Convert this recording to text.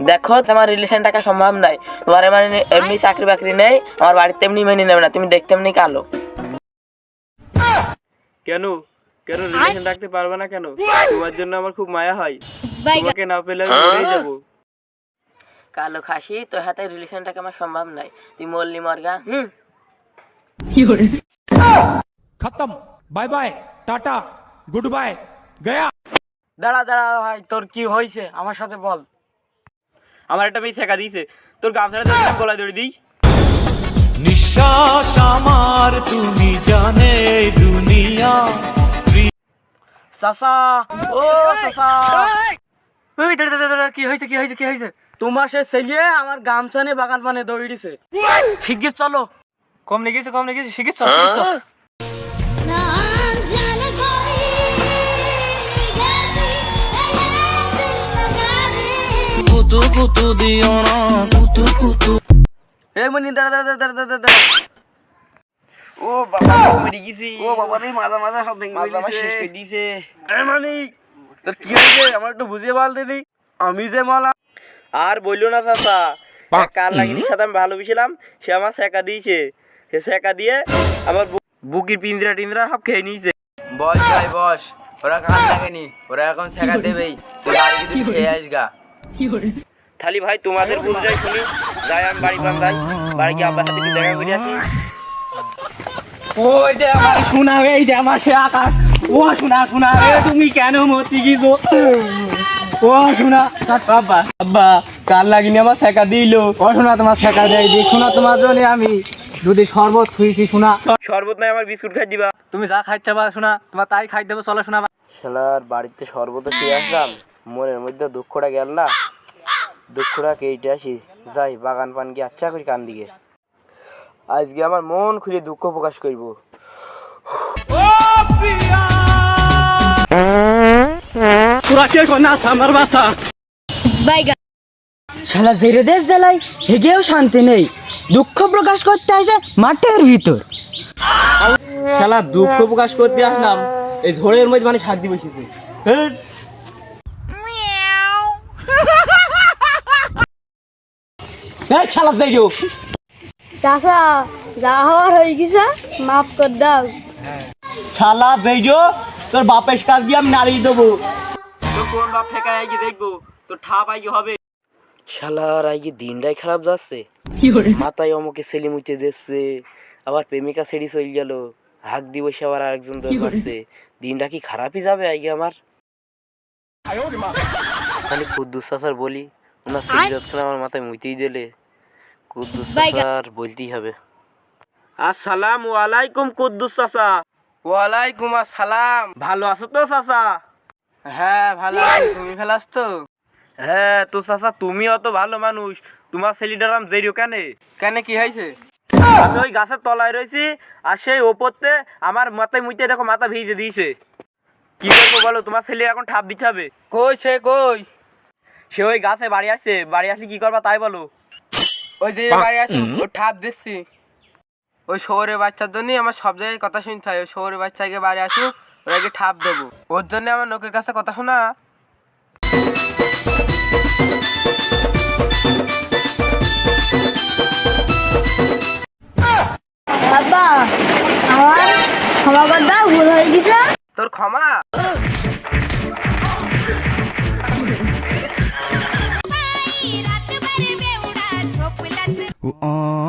দেখো তোমার রিলেশন টাকা সম্ভব নাই তোমার মানে এমনি চাকরি বাকরি নেই আমার বাড়িতে এমনি মেনে নেবে না তুমি দেখতে এমনি কালো। কেন? কেন রিলেশন রাখতে পারবে না কেন? তোমার জন্য আমার খুব মায়া হয়। তোমাকে না পেলে আমি মরেই যাব। কালো খাসি তোর হাতে রিলেশন রাখা আমার সম্ভব নাই তুই মল্লি মর্গা হুম? কি করে খতম। Bye bye tata good bye Gaya. দাঁড়া দাঁড়া ভাই তোর কি হয়েছে? আমার সাথে বল। আমার একটা মেয়ে শেখা দিয়েছে। তোর গামছাটা ধরে গলায় ধরে দিই। নিঃশ্বাস আমার তুমি জানে দুনিয়া। চাচা ও চাচা। ওই দাঁড়া দাঁড়া দাঁড়া কি হয়েছে কি হয়েছে কি হয়েছে? তোমার সে ছেলে আমার গামছা নিয়ে বাগান পানে দৌড়ে দিছে। শিগগির চলো। কম লেগেছে কম লেগেছে শিগগির চল। কুতু দিও না কুতু কুতু। এই মনি দাঁড়া দাঁড়া দাঁড়া দাঁড়া দাঁড়া দাঁড়া। ও বাবা মেরে গেছি। ও বাবা রে মাথা মাথা সব ভেঙে দিয়েছে শেষ করে দিয়েছে। এ মানিক তোর কি হয়েছে? আমার একটু বুঝিয়ে বলতে নি আমি যে মালা আর বলল না চাচা। কার লাগিনির সাথে আমি ভালোবেসেছিলাম। সে আমার শেখা দিয়েছে। সে শেখা দিয়ে আমার বুকির পিঞ্জরা টিঞ্জরা সব খেয়ে নিয়েছে। বস ভাই বস। ওরা কান লাগেনি ওরা এখন সেকা দেবেই। তুই বাড়ি গিয়ে তুই খেয়ে আসগা? তাহলে ভাই তোমাদের বুঝটাই শুনি। যাই আমি বাড়ি পান যাই। বাড়ি গিয়ে আব্বার সাথে দেখা করে আসি। ওই যে আমার শোনা এই যে আমার সে আকাশ। ও শোনা শোনা রে তুমি কেন মতি গিয়েছো? ও শোনা বাবা আব্বা কাল লাগিনি আমার শেখা দিল? ও শোনা তোমার শেখা দেয় দি। শোনা তোমার জন্য আমি যদি শরবত খুঁজছি শোনা শরবত নাই আমার বিস্কুট খাই দিবা। তুমি যা খাইতে বা শোনা তোমার তাই খাই দেবো চলো শোনা শালার বাড়িতে সর্বত খেয়ে আসলাম মনের মধ্যে দুঃখটা গেল না। দুঃখটা কেটে আসি যাই বাগান পান গিয়ে আচ্ছা করি কান দিকে। আজকে আমার মন খুলে দুঃখ প্রকাশ করব। শালা জেরে দেশ জ্বালাই হেগেও শান্তি নেই। দুঃখ প্রকাশ করতে আসে মাঠের ভিতর। শালা দুঃখ প্রকাশ করতে আসলাম এই ঝড়ের মধ্যে মানে শান্তি বসেছে। চাচা যা হওয়ার হয়ে গেছে মাফ কর দাও। শালা বেজো তোর বাপের কাজ দিয়ে আমি নাড়িয়ে দেবো। তো কোন বাপ দেখব তো ঠাপ আইকি হবে শালার আজকে দিনটাই খারাপ যাচ্ছে। মাথায় অমুকে ছেলে মুচে দিচ্ছে আবার প্রেমিকা ছেড়ে চলে গেল। হাক দি বসে আবার আরেকজন দর মারছে দিনটা কি খারাপই যাবে আজকে আমার? খালি কুদ্দুস চাচার বলি ওনার আমার মাথায় মুইতেই দিলে। কুদ্দুস চাচার বলতেই হবে। আসসালামু আলাইকুম কুদ্দুস চাচা। ওয়ালাইকুম আসসালাম। ভালো আছো তো চাচা? হ্যাঁ ভালো তুমি ভালো আছো? তো হ্যাঁ তো চাচা তুমি অত ভালো মানুষ। তোমার ছেলেটার নাম জেরিও কেনে? কেন কি হয়েছে? আমি ওই গাছের তলায় রয়েছি আর সেই ওপরতে আমার মাথায় মুইতে দেখো মাথা ভিজে দিয়েছে। কি করব বলো তোমার ছেলে এখন ঠাপ দিতে হবে। কই সে কই? সে ওই গাছে বাড়ি আসছে। বাড়ি আসলে কি করবা তাই বলো। ওই যে বাড়ি আসি ও ঠাপ দিচ্ছি। ওই শহরের বাচ্চার জন্য আমার সব জায়গায় কথা শুনতে হয়। ওই শহরের বাচ্চাকে বাড়ি আসুক ওরাকে ঠাপ দেবো। ওর জন্য আমার লোকের কাছে কথা শোনা। বাবা আমার ক্ষমা কর দাও ভুল হয়ে গেছে। তোর ক্ষমা? Oh.